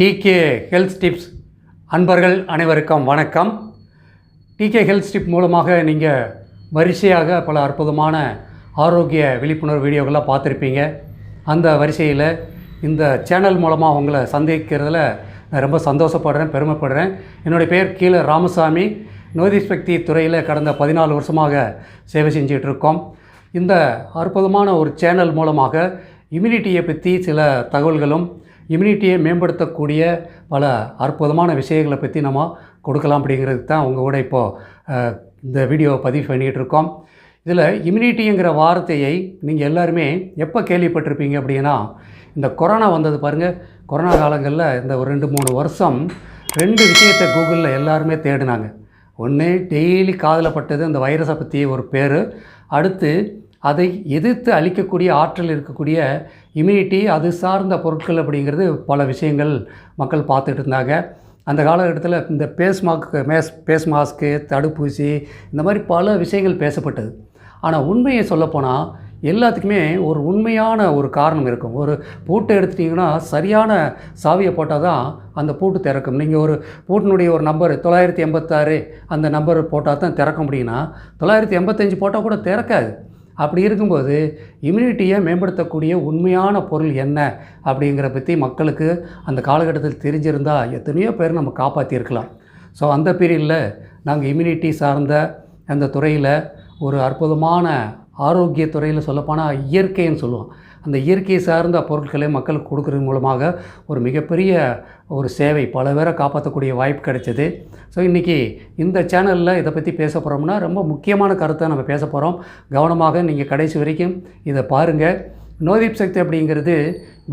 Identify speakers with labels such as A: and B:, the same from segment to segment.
A: Decay health tips அன்பர்கள் அனைவருக்கும் வணக்கம். டிகே ஹெல்த் டிப் மூலமாக நீங்கள் வரிசையாக பல அற்புதமான ஆரோக்கிய விழிப்புணர்வு வீடியோக்கெல்லாம் பார்த்துருப்பீங்க. அந்த வரிசையில் இந்த சேனல் மூலமாக உங்களை சந்திக்கிறதுல நான் ரொம்ப சந்தோஷப்படுறேன் பெருமைப்படுறேன். என்னுடைய பேர் கீழே ராமசாமி. நோதிஸ்பக்தி துறையில் கடந்த பதினாலு வருஷமாக சேவை செஞ்சிகிட்ருக்கோம் இந்த அற்புதமான ஒரு சேனல் மூலமாக இம்யூனிட்டியை பற்றி சில தகவல்களும் இம்யூனிட்டியை மேம்படுத்தக்கூடிய பல அற்புதமான விஷயங்களை பற்றி நம்ம கொடுக்கலாம் அப்படிங்கிறது தான் உங்கள் கூட இப்போது இந்த வீடியோவை பதிவு பண்ணிகிட்டு இருக்கோம். இதில் இம்யூனிட்டிங்கிற வார்த்தையை நீங்கள் எல்லாருமே எப்போ கேள்விப்பட்டிருப்பீங்க அப்படின்னா இந்த கொரோனா வந்தது பாருங்கள் கொரோனா காலங்களில் இந்த ஒரு ரெண்டு மூணு வருஷம் ரெண்டு விஷயத்தை கூகுளில் எல்லாருமே தேடினாங்க. ஒன்று டெய்லி காதில் பட்டது அந்த வைரஸை பற்றி ஒரு பேர். அடுத்து அதை எதிர்த்து அழிக்கக்கூடிய ஆற்றல் இருக்கக்கூடிய இம்யூனிட்டி அது சார்ந்த பொருட்கள் அப்படிங்கிறது பல விஷயங்கள் மக்கள் பார்த்துட்டு இருந்தாங்க. அந்த காலகட்டத்தில் இந்த பேஸ்மாக்கு மேஸ் பேஸ் மாஸ்க்கு தடுப்பூசி இந்த மாதிரி பல விஷயங்கள் பேசப்பட்டது. ஆனால் உண்மையை சொல்லப்போனால் எல்லாத்துக்குமே ஒரு உண்மையான ஒரு காரணம் இருக்கும். ஒரு பூட்டை எடுத்துட்டிங்கன்னா சரியான சாவியை போட்டால் தான் அந்த பூட்டு திறக்கும். நீங்கள் ஒரு பூட்டினுடைய ஒரு நம்பர் தொள்ளாயிரத்தி எண்பத்தாறு அந்த நம்பர் போட்டால் தான் திறக்க முடியும்னா தொள்ளாயிரத்தி எண்பத்தஞ்சு போட்டால் கூட திறக்காது. அப்படி இருக்கும்போது இம்யூனிட்டியை மேம்படுத்தக்கூடிய உண்மையான பொருள் என்ன அப்படிங்கிற பற்றி மக்களுக்கு அந்த காலகட்டத்தில் தெரிஞ்சிருந்தால் எத்தனையோ பேர் நம்ம காப்பாற்றியிருக்கலாம் ஸோ அந்த பீரியடில் நாங்கள் இம்யூனிட்டி சார்ந்த அந்த துறையில் ஒரு அற்புதமான ஆரோக்கிய துறையில் சொல்லப்போனால் இயற்கைன்னு சொல்லுவோம். அந்த இயற்கை சார்ந்த பொருட்களை மக்களுக்கு கொடுக்கறது மூலமாக ஒரு மிகப்பெரிய ஒரு சேவை. பல பேரை காப்பாற்றக்கூடிய வாய்ப்பு கிடைச்சது. ஸோ இன்றைக்கி இந்த சேனலில் இதை பற்றி பேச போகிறோம்னா ரொம்ப முக்கியமான கருத்தை நம்ம பேச போகிறோம் கவனமாக நீங்கள் கடைசி வரைக்கும் இதை பாருங்கள் நோதீப் சக்தி அப்படிங்கிறது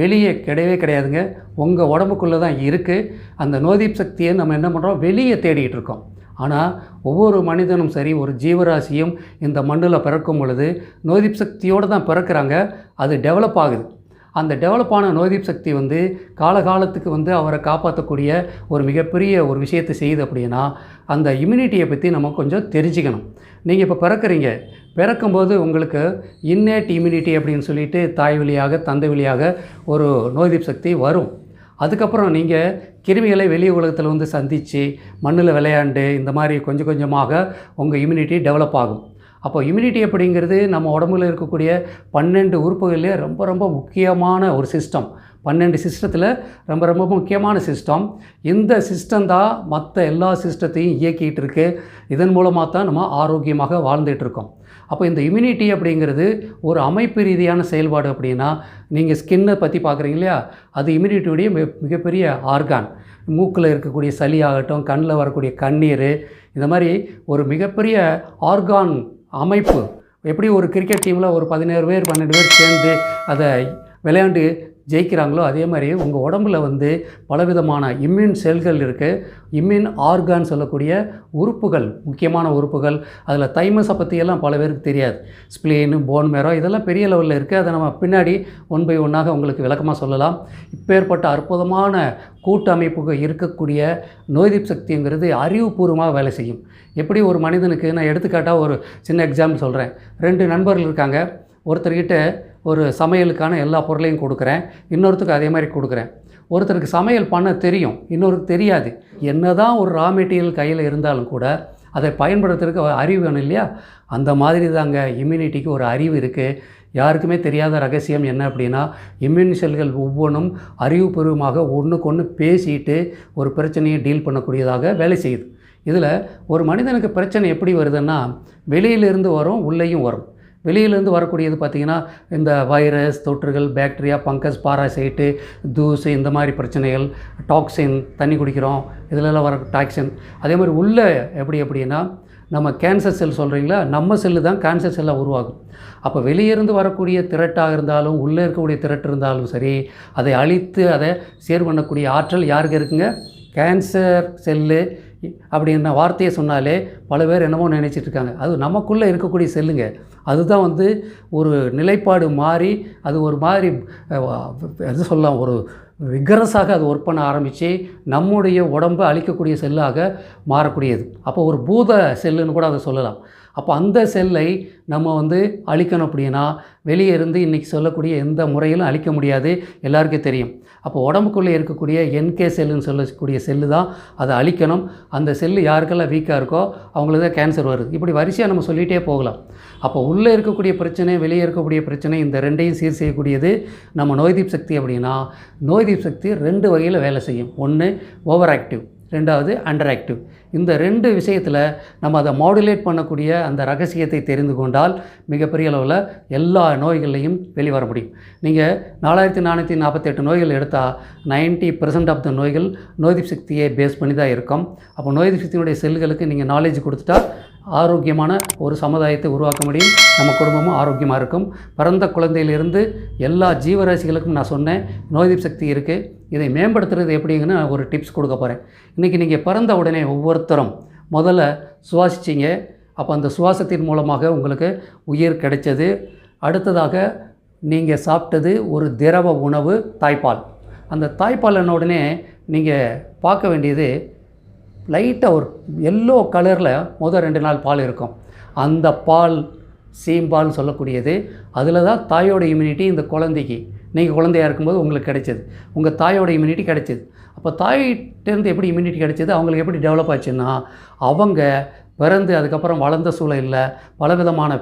A: வெளியே கிடையவே கிடையாதுங்க. உங்கள் உடம்புக்குள்ளே தான் இருக்குது அந்த நோதீப் சக்தியை நம்ம என்ன பண்ணுறோம் வெளியே தேடிகிட்டு இருக்கோம். ஆனால் ஒவ்வொரு மனிதனும் சரி ஒரு ஜீவராசியும் இந்த மண்ணில் பிறக்கும் பொழுது நோய்தீப் சக்தியோடு தான் பிறக்கிறாங்க. அது டெவலப் ஆகுது. அந்த டெவலப் ஆன நோய்தீப் சக்தி வந்து காலகாலத்துக்கு வந்து அவரை காப்பாற்றக்கூடிய ஒரு மிகப்பெரிய ஒரு விஷயத்தை செய்யுது அப்படின்னா அந்த இம்யூனிட்டியை பற்றி நம்ம கொஞ்சம் தெரிஞ்சுக்கணும். நீங்கள் இப்போ பிறக்கிறீங்க. பிறக்கும்போது உங்களுக்கு இன்னேட் இம்யூனிட்டி அப்படின்னு சொல்லிட்டு தாய் வழியாக தந்தை வழியாக ஒரு நோய்தீப் சக்தி வரும். அதுக்கப்புறம் நீங்கள் கிருமிகளை வெளி உலகத்தில் வந்து சந்தித்து மண்ணில் விளையாண்டு இந்த மாதிரி கொஞ்சம் கொஞ்சமாக உங்கள் இம்யூனிட்டி டெவலப் ஆகும். அப்போ இம்யூனிட்டி அப்படிங்கிறது நம்ம உடம்புல இருக்கக்கூடிய பன்னெண்டு உறுப்புகளிலே ரொம்ப ரொம்ப முக்கியமான ஒரு சிஸ்டம் பன்னெண்டு சிஸ்டத்தில் ரொம்ப ரொம்ப முக்கியமான சிஸ்டம் இந்த சிஸ்டம் தான் மற்ற எல்லா சிஸ்டத்தையும் இயக்கிகிட்டு இருக்கு. இதன் மூலமாக தான் நம்ம ஆரோக்கியமாக வாழ்ந்துட்டு இருக்கோம். அப்போ இந்த இம்யூனிட்டி அப்படிங்கிறது ஒரு அமைப்பு ரீதியான செயல்பாடு அப்படின்னா நீங்கள் ஸ்கின்னை பற்றி பார்க்குறீங்க இல்லையா? அது இம்யூனிட்டியுடைய மிக மிகப்பெரிய ஆர்கான் மூக்கில் இருக்கக்கூடிய சளி ஆகட்டும் கண்ணில் வரக்கூடிய கண்ணீர் இந்த மாதிரி ஒரு மிகப்பெரிய ஆர்கான் அமைப்பு. எப்படி ஒரு கிரிக்கெட் டீமில் ஒரு பதினேழு பேர் பன்னெண்டு பேர் சேர்ந்து அதை விளையாண்டு ஜெயிக்கிறாங்களோ அதே மாதிரி உங்கள் உடம்புல வந்து பலவிதமான இம்யூன் செல்கள் இருக்குது இம்யூன் ஆர்கான் சொல்லக்கூடிய உறுப்புகள் முக்கியமான உறுப்புகள் அதில் தைமஸை பற்றியெல்லாம் பல பேருக்கு தெரியாது. ஸ்ப்ளீன் போன் மேரோ இதெல்லாம் பெரிய லெவலில் இருக்குது அதை நம்ம பின்னாடி ஒன் பை ஒன்றாக உங்களுக்கு விளக்கமாக சொல்லலாம். இப்பேற்பட்ட அற்புதமான கூட்டமைப்புகள் இருக்கக்கூடிய நோய்தீப் சக்திங்கிறது அறிவுபூர்வமாக வேலை செய்யும். எப்படி ஒரு மனிதனுக்கு நான் எடுத்துக்காட்டாக ஒரு சின்ன எக்ஸாம்பிள் சொல்கிறேன் ரெண்டு நண்பர்கள் இருக்காங்க. ஒருத்தர்கிட்ட ஒரு சமையலுக்கான எல்லா பொருளையும் கொடுக்குறேன் இன்னொருத்தருக்கு அதே மாதிரி கொடுக்குறேன். ஒருத்தருக்கு சமையல் பண்ண தெரியும் இன்னொருக்கு தெரியாது. என்ன தான் ஒரு ரா மெட்டீரியல் கையில் இருந்தாலும் கூட அதை பயன்படுத்துறதுக்கு அறிவு வேணும் இல்லையா? அந்த மாதிரி தாங்க இம்யூனிட்டிக்கு ஒரு அறிவு இருக்குது யாருக்குமே தெரியாத ரகசியம் என்ன அப்படின்னா இம்யூன் செல்கள் ஒவ்வொன்றும் அறிவுபூர்வமாக ஒன்றுக்கு ஒன்று பேசிட்டு ஒரு பிரச்சனையை டீல் பண்ணக்கூடியதாக வேலை செய்யுது. இதில் ஒரு மனிதனுக்கு பிரச்சனை எப்படி வருதுன்னா வெளியிலிருந்து வரும் உள்ளேயும் வரும். வெளியிலேருந்து வரக்கூடியது பார்த்திங்கன்னா இந்த வைரஸ் தொற்றுகள் பேக்டீரியா பங்கஸ் பாராசைட்டு தூசு இந்த மாதிரி பிரச்சனைகள் டாக்ஸின் தண்ணி குடிக்கிறோம் இதிலெல்லாம் வர டாக்ஸின் அதே மாதிரி உள்ளே எப்படி அப்படின்னா நம்ம கேன்சர் செல் சொல்கிறீங்களா நம்ம செல்லு தான் கேன்சர் செல்லாக உருவாகும். அப்போ வெளியிருந்து வரக்கூடிய திரட்டாக இருந்தாலும் உள்ளே இருக்கக்கூடிய திரட்டு இருந்தாலும் சரி அதை அழித்து அதை சேர் பண்ணக்கூடிய ஆற்றல் யாருக்கு இருக்குங்க? கேன்சர் செல்லு அப்படின்ற வார்த்தையை சொன்னாலே பல பேர் என்னமோ நினச்சிட்டு இருக்காங்க அது நமக்குள்ளே இருக்கக்கூடிய செல்லுங்க. அதுதான் வந்து ஒரு நிலைப்பாடு மாறி அது ஒரு மாதிரி எது சொல்லலாம் ஒரு விகரஸாக அது ஒர்க் பண்ண ஆரம்பித்து நம்முடைய உடம்பை அழிக்கக்கூடிய செல்லாக மாறக்கூடியது. அப்போ ஒரு பூத செல்லுன்னு கூட அதை சொல்லலாம். அப்போ அந்த செல்லை நம்ம வந்து அழிக்கணும் அப்படின்னா வெளியே இருந்து இன்றைக்கி சொல்லக்கூடிய எந்த முறையிலும் அழிக்க முடியாது. எல்லாருக்கும் தெரியும். அப்போ உடம்புக்குள்ளே இருக்கக்கூடிய என்கே செல்லுன்னு சொல்லக்கூடிய செல்லு தான் அதை அழிக்கணும். அந்த செல்லு யாருக்கெல்லாம் வீக்காக இருக்கோ அவங்களுக்கு தான் கேன்சர் வருது. இப்படி வரிசையாக நம்ம சொல்லிகிட்டே போகலாம். அப்போ உள்ளே இருக்கக்கூடிய பிரச்சனை வெளியே இருக்கக்கூடிய பிரச்சனை இந்த ரெண்டையும் சீர் செய்யக்கூடியது நம்ம நோய்தீப் சக்தி அப்படின்னா நோய்தீப் சக்தி ரெண்டு வகையில் வேலை செய்யும். ஒன்று ஓவர் ஆக்டிவ் ரெண்டாவது அண்டர் ஆக்டிவ் இந்த ரெண்டு விஷயத்தில் நம்ம அதை மாடுலேட் பண்ணக்கூடிய அந்த ரகசியத்தை தெரிந்து கொண்டால் மிகப்பெரிய அளவில் எல்லா நோய்கள்லையும் வெளிவர முடியும். நீங்கள் நாலாயிரத்தி நானூற்றி நாற்பத்தெட்டு நோய்கள் எடுத்தால் நைன்ட்டி பர்சன்ட் ஆஃப் த நோய்கள் நோய்தீப் சக்தியை பேஸ் பண்ணி தான் இருக்கும். அப்போ நோய்தி சக்தியினுடைய செல்களுக்கு நீங்கள் நாலேஜ் கொடுத்துட்டா ஆரோக்கியமான ஒரு சமுதாயத்தை உருவாக்க முடியும். நம்ம குடும்பமும் ஆரோக்கியமாக இருக்கும். பிறந்த குழந்தையிலிருந்து எல்லா ஜீவராசிகளுக்கும் நான் சொன்னேன் நோய்தீப் சக்தி இருக்குது இதை மேம்படுத்துறது எப்படிங்கன்னு நான் ஒரு டிப்ஸ் கொடுக்க போகிறேன் இன்றைக்கி நீங்கள் பிறந்த உடனே ஒவ்வொருத்தரும் முதல்ல சுவாசிச்சிங்க. அப்போ அந்த சுவாசத்தின் மூலமாக உங்களுக்கு உயிர் கிடைச்சது. அடுத்ததாக நீங்கள் சாப்பிட்டது ஒரு திரவ உணவு தாய்ப்பால். அந்த தாய்ப்பால் உடனே நீங்கள் பார்க்க வேண்டியது லைட்டாக ஒரு எல்லோ கலரில் முதல் ரெண்டு நாள் பால் இருக்கும். அந்த பால் சீம்பால்னு சொல்லக்கூடியது. அதில் தான் தாயோட இம்யூனிட்டி இந்த குழந்தைக்கு. நீங்கள் குழந்தையாக இருக்கும்போது உங்களுக்கு கிடைச்சது. உங்கள் தாயோட இம்யூனிட்டி கிடைச்சது. அப்போ தாயிட்டேருந்து எப்படி இம்யூனிட்டி கிடைச்சது? அவங்களுக்கு எப்படி டெவலப் ஆச்சுன்னா அவங்க பிறந்து அதுக்கப்புறம் வளர்ந்த சூழலில் பலவிதமான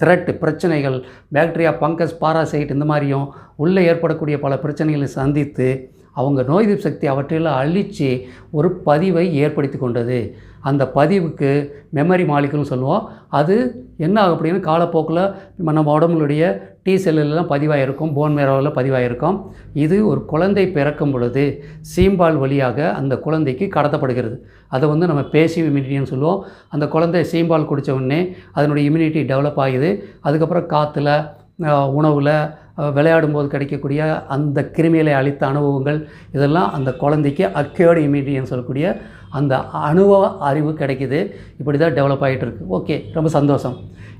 A: த்ரெட்டு பிரச்சனைகள் பேக்டீரியா பங்கஸ் பாராசைட் இந்த மாதிரியும் உள்ளே ஏற்படக்கூடிய பல பிரச்சனைகளை சந்தித்து அவங்க நோய் எதிர்ப்பு சக்தி அவற்றையெல்லாம் அழித்து ஒரு பதிவை ஏற்படுத்தி கொண்டது. அந்த பதிவுக்கு மெமரி மாலிகுல்னு சொல்லுவோம். அது என்ன ஆகும் அப்படின்னு காலப்போக்கில் நம்ம நம்ம உடம்புடைய டி செல்லுலாம் பதிவாயிருக்கும் போன் பதிவாக இருக்கும் இது ஒரு குழந்தை பிறக்கும் பொழுது சீம்பால் வழியாக அந்த குழந்தைக்கு கடத்தப்படுகிறது. அதை வந்து நம்ம பேசி இம்யூனிட்டின்னு சொல்லுவோம். அந்த குழந்தை சீம்பால் குடித்த உடனே அதனுடைய இம்யூனிட்டி டெவலப் ஆகுது. அதுக்கப்புறம் காற்றுல உணவில் விளையாடும்போது கிடைக்கக்கூடிய அந்த கிருமிகளை அளித்த அனுபவங்கள் இதெல்லாம் அந்த குழந்தைக்கு அக்யோர்டு இம்யூனிட்டின்னு சொல்லக்கூடிய அந்த அனுபவ அறிவு கிடைக்குது. இப்படி தான் டெவலப் ஆகிட்டு இருக்குது ஓகே ரொம்ப சந்தோஷம்.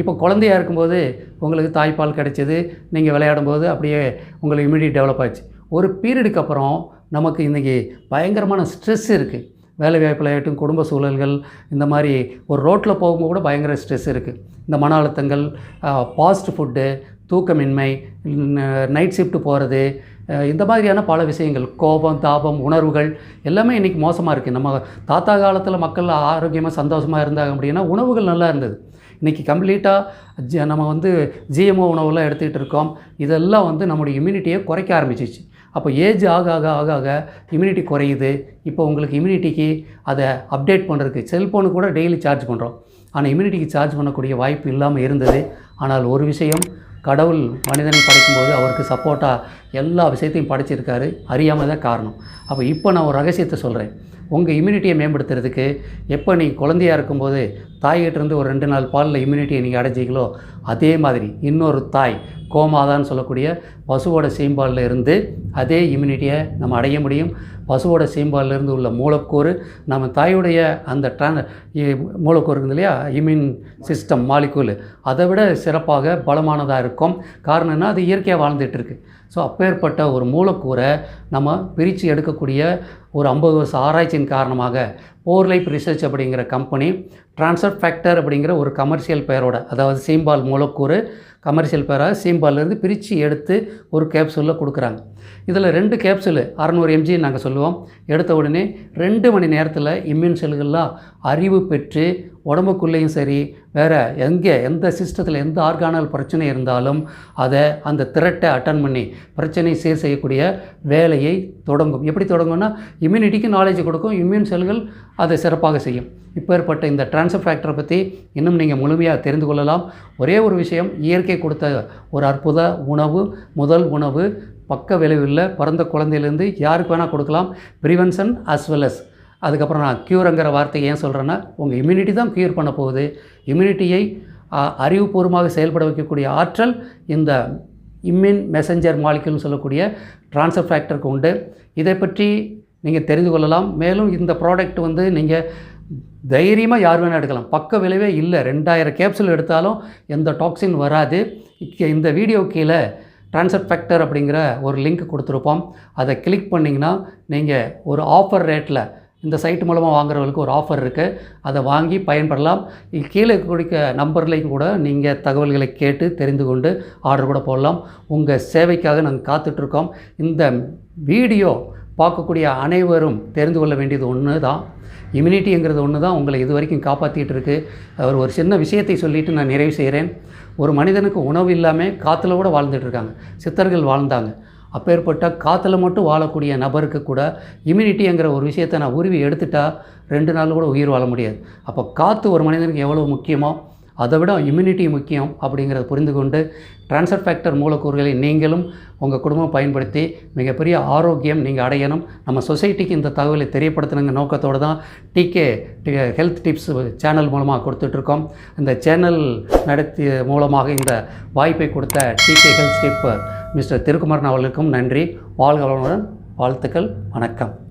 A: இப்போ குழந்தையாக இருக்கும்போது உங்களுக்கு தாய்ப்பால் கிடைச்சிது நீங்கள் விளையாடும்போது அப்படியே உங்களுக்கு இம்யூனிட்டி டெவலப் ஆச்சு. ஒரு பீரியடுக்கு அப்புறம் நமக்கு இன்றைக்கி பயங்கரமான ஸ்ட்ரெஸ் இருக்குது வேலை வாய்ப்பில் ஆகட்டும் குடும்ப சூழல்கள் இந்த மாதிரி ஒரு ரோட்டில் போகும்போது கூட பயங்கர ஸ்ட்ரெஸ் இருக்குது இந்த மன அழுத்தங்கள் ஃபாஸ்ட் ஃபுட்டு தூக்கமின்மை நைட் ஷிஃப்ட் போகிறது இந்த மாதிரியான பல விஷயங்கள் கோபம் தாபம் உணர்வுகள் எல்லாமே இன்றைக்கி மோசமாக இருக்குது நம்ம தாத்தா காலத்தில் மக்கள் ஆரோக்கியமாக சந்தோஷமாக இருந்தாங்க அப்படின்னா உணவுகள் நல்லா இருந்தது. இன்றைக்கி கம்ப்ளீட்டாக ஜ நம்ம வந்து ஜிஎம்ஓ உணவுலாம் எடுத்துக்கிட்டு இருக்கோம். இதெல்லாம் வந்து நம்முடைய இம்யூனிட்டியை குறைக்க ஆரம்பிச்சிச்சு. அப்போ ஏஜ் ஆக ஆக ஆக ஆக இம்யூனிட்டி குறையுது. இப்போ உங்களுக்கு இம்யூனிட்டிக்கு அதை அப்டேட் பண்ணுறதுக்கு செல்ஃபோனு கூட டெய்லி சார்ஜ் பண்ணுறோம் ஆனால் இம்யூனிட்டிக்கு சார்ஜ் பண்ணக்கூடிய வாய்ப்பு இல்லாமல் இருந்தது. ஆனால் ஒரு விஷயம் கடவுள் மனிதனை படைக்கும்போது அவருக்கு சப்போர்ட்டாக எல்லா விஷயத்தையும் படைச்சிருக்காரு. அறியாமல் தான் காரணம். அப்போ இப்போ நான் ஒரு ரகசியத்தை சொல்கிறேன் உங்கள் இம்யூனிட்டியை மேம்படுத்துறதுக்கு எப்போ நீங்கள் குழந்தையாக இருக்கும்போது தாய்கிட்டேருந்து ஒரு ரெண்டு நாள் பாலில் இம்யூனிட்டியை நீங்கள் அடைஞ்சிங்களோ அதே மாதிரி இன்னொரு தாய் கோமாதான்னு சொல்லக்கூடிய பசுவோட சீம்பாலில் இருந்து அதே இம்யூனிட்டியை நம்ம அடைய முடியும். பசுவோட சீம்பாலிலிருந்து உள்ள மூலக்கூறு நம்ம தாயுடைய அந்த ட்ரான் மூலக்கூறு இருக்குது இல்லையா? இம்யூன் சிஸ்டம் மாலிக்கூல் அதை விட சிறப்பாக பலமானதாக இருக்கும். காரணம் என்ன? அது இயற்கையாக வாழ்ந்துட்டுருக்கு ஸோ அப்பேற்பட்ட ஒரு மூலக்கூறை நம்ம பிரித்து எடுக்கக்கூடிய ஒரு ஐம்பது வருஷம் ஆராய்ச்சியின் காரணமாக போர் லைஃப் ரிசர்ச் அப்படிங்கிற கம்பெனி ட்ரான்ஸ்ஃபர் ஃபேக்டர் அப்படிங்கிற ஒரு கமர்ஷியல் பெயரோட அதாவது சீம்பால் மூலக்கூறு கமர்ஷியல் பேராக சீம்பால்லேருந்து பிரித்து எடுத்து ஒரு கேப்சூலில் கொடுக்குறாங்க. இதில் ரெண்டு கேப்சூலு அறநூறு எம்ஜி நாங்கள் சொல்லுவோம். எடுத்த உடனே ரெண்டு மணி நேரத்தில் இம்யூன் செல்கள்லாம் அறிவு பெற்று உடம்புக்குள்ளேயும் சரி வேறு எங்கே எந்த சிஸ்டத்தில் எந்த ஆர்கானல் பிரச்சனை இருந்தாலும் அதை அந்த திரட்டை அட்டன் பண்ணி பிரச்சனையை சீர் செய்யக்கூடிய வேலையை தொடங்கும். எப்படி தொடங்கும்னா இம்யூனிட்டிக்கு நாலேஜ் கொடுக்கும் இம்யூன் செல்கள் அதை சிறப்பாக செய்யும். இப்பேற்பட்ட இந்த டிரான்ஸ்ஃபர் ஃபேக்டரை பற்றி இன்னும் நீங்கள் முழுமையாக தெரிந்து கொள்ளலாம். ஒரே ஒரு விஷயம் இயற்கை கொடுத்த ஒரு அற்புத உணவு முதல் உணவு பக்க விளைவில் பிறந்த குழந்தையிலேருந்து யாருக்கு வேணால் கொடுக்கலாம். ப்ரிவென்ஷன் அஸ் வெல் அஸ் அதுக்கப்புறம் நான் க்யூருங்கிற வார்த்தையை ஏன் சொல்கிறேன்னா உங்கள் இம்யூனிட்டி தான் க்யூர் பண்ண போகுது. இம்யூனிட்டியை அறிவுபூர்வமாக செயல்பட வைக்கக்கூடிய ஆற்றல் இந்த இம்யூன் மெசஞ்சர் மாலிகுல்னு சொல்லக்கூடிய ட்ரான்ஸ்ஃபர் ஃபேக்டருக்கு உண்டு. இதை பற்றி நீங்கள் தெரிந்து கொள்ளலாம். மேலும் இந்த ப்ராடக்ட் வந்து நீங்கள் தைரியமாக யார் வேணால் எடுக்கலாம். பக்க விளைவே இல்லை. ரெண்டாயிரம் கேப்சூல் எடுத்தாலும் எந்த டாக்ஸின் வராது. இந்த வீடியோ கீழே ட்ரான்ஸ்ஃபர் ஃபேக்டர் அப்படிங்கிற ஒரு லிங்க் கொடுத்துருப்போம். அதை கிளிக் பண்ணிங்கன்னா நீங்கள் ஒரு ஆஃபர் ரேட்டில் இந்த சைட் மூலமாக வாங்குறவங்களுக்கு ஒரு ஆஃபர் இருக்குது அதை வாங்கி பயன்படலாம். கீழே கொடுக்க நம்பர்லையும் கூட நீங்கள் தகவல்களை கேட்டு தெரிந்து கொண்டு ஆர்டர் கூட போடலாம். உங்கள் சேவைக்காக நாங்கள் காத்துட்ருக்கோம் இந்த வீடியோ பார்க்கக்கூடிய அனைவரும் தெரிந்து கொள்ள வேண்டியது ஒன்று தான் இம்யூனிட்டிங்கிறது ஒன்று தான் உங்களை இது வரைக்கும் காப்பாற்றிட்டுருக்கு அவர் ஒரு சின்ன விஷயத்தை சொல்லிட்டு நான் நிறைவு செய்கிறேன் ஒரு மனிதனுக்கு உணவு இல்லாமல் காற்றுல கூட வாழ்ந்துட்டுருக்காங்க. சித்தர்கள் வாழ்ந்தாங்க. அப்பேற்பட்ட காற்றுல மட்டும் வாழக்கூடிய நபருக்கு கூட இம்யூனிட்டிங்கிற ஒரு விஷயத்தை நான் உருவி எடுத்துட்டால் ரெண்டு நாள் கூட உயிர் வாழ முடியாது. அப்போ காற்று ஒரு மனிதனுக்கு எவ்வளோ முக்கியமோ அதை விட இம்யூனிட்டி முக்கியம் அப்படிங்கிறத புரிந்து கொண்டு டிரான்ஸ்ஃபர் ஃபேக்டர் மூலக்கூறுகளை நீங்களும் உங்கள் குடும்பம் பயன்படுத்தி மிகப்பெரிய ஆரோக்கியம் நீங்கள் அடையணும். நம்ம சொசைட்டிக்கு இந்த தகவலை தெரியப்படுத்தணுங்க நோக்கத்தோடு தான் டிகே ஹெல்த் டிப்ஸ் சேனல் மூலமாக கொடுத்துட்ருக்கோம். இந்த சேனல் நடத்திய மூலமாக இந்த வாய்ப்பை கொடுத்த TK health tip mister Thirukumaran அவர்களுக்கும் நன்றி. வாழ்க வாழ்த்துக்கள். வணக்கம்.